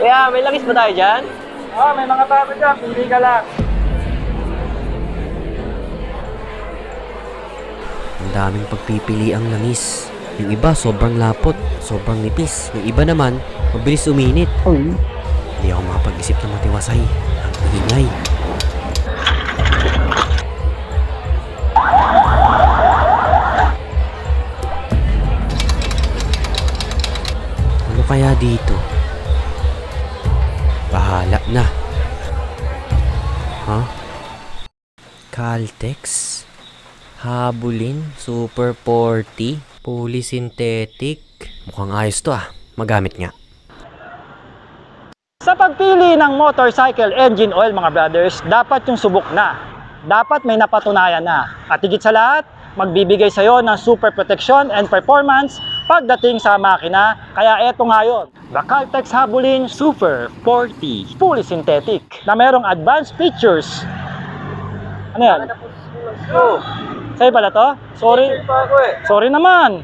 Kaya may langis ba tayo dyan? Oh, may mga bago dyan. Pili ka lang. Ang daming pagpipili ang langis. Yung iba sobrang lapot, sobrang nipis. Yung iba naman, mabilis uminit. Hindi ako makapag-isip na matiwasay. Ang ingay. Ano kaya dito? Bahala na. Ha? Caltex? Habulin? Super 40? Polysynthetic? Mukhang ayos to ah. Magamit nga. Sa pagpili ng motorcycle engine oil mga brothers, dapat yung subok na. Dapat may napatunayan na. At higit sa lahat, magbibigay sa'yo ng super protection and performance pagdating sa makina. Kaya eto nga yun, the Caltex Habulin Super 40 Fully Synthetic na merong advanced features. Ano yan? Sa'yo pala to? Sorry. Sorry naman.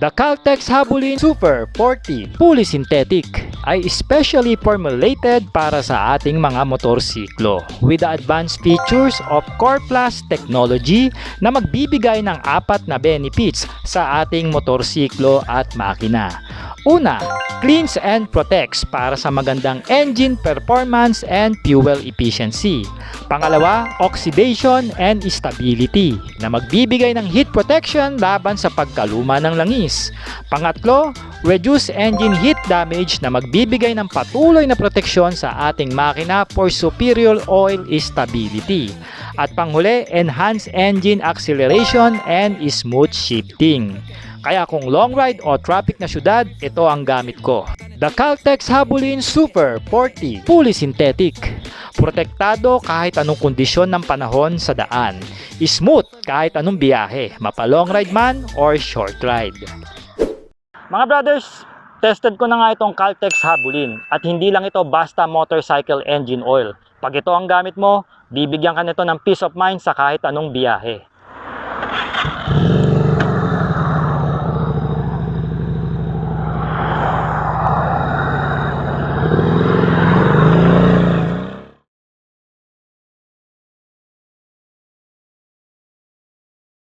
The Caltex Habulin Super 40 Fully Synthetic ay specially formulated para sa ating mga motorsiklo with the advanced features of Core Plus technology na magbibigay ng apat na benefits sa ating motorsiklo at makina. Una, cleans and protects para sa magandang engine performance and fuel efficiency. Pangalawa, oxidation and stability na magbibigay ng heat protection laban sa pagkaluma ng langis. Pangatlo, reduce engine heat damage na magbibigay ng patuloy na proteksyon sa ating makina for superior oil stability. At panghuli, enhance engine acceleration and smooth shifting. Kaya kung long ride o traffic na syudad, ito ang gamit ko. The Caltex Habulin Super 40 Fully Synthetic. Protektado kahit anong kondisyon ng panahon sa daan. Smooth kahit anong biyahe, mapa long ride man or short ride. Mga brothers, tested ko na nga itong Caltex Habulin at hindi lang ito basta motorcycle engine oil. Pag ito ang gamit mo, bibigyan ka nito ng peace of mind sa kahit anong biyahe.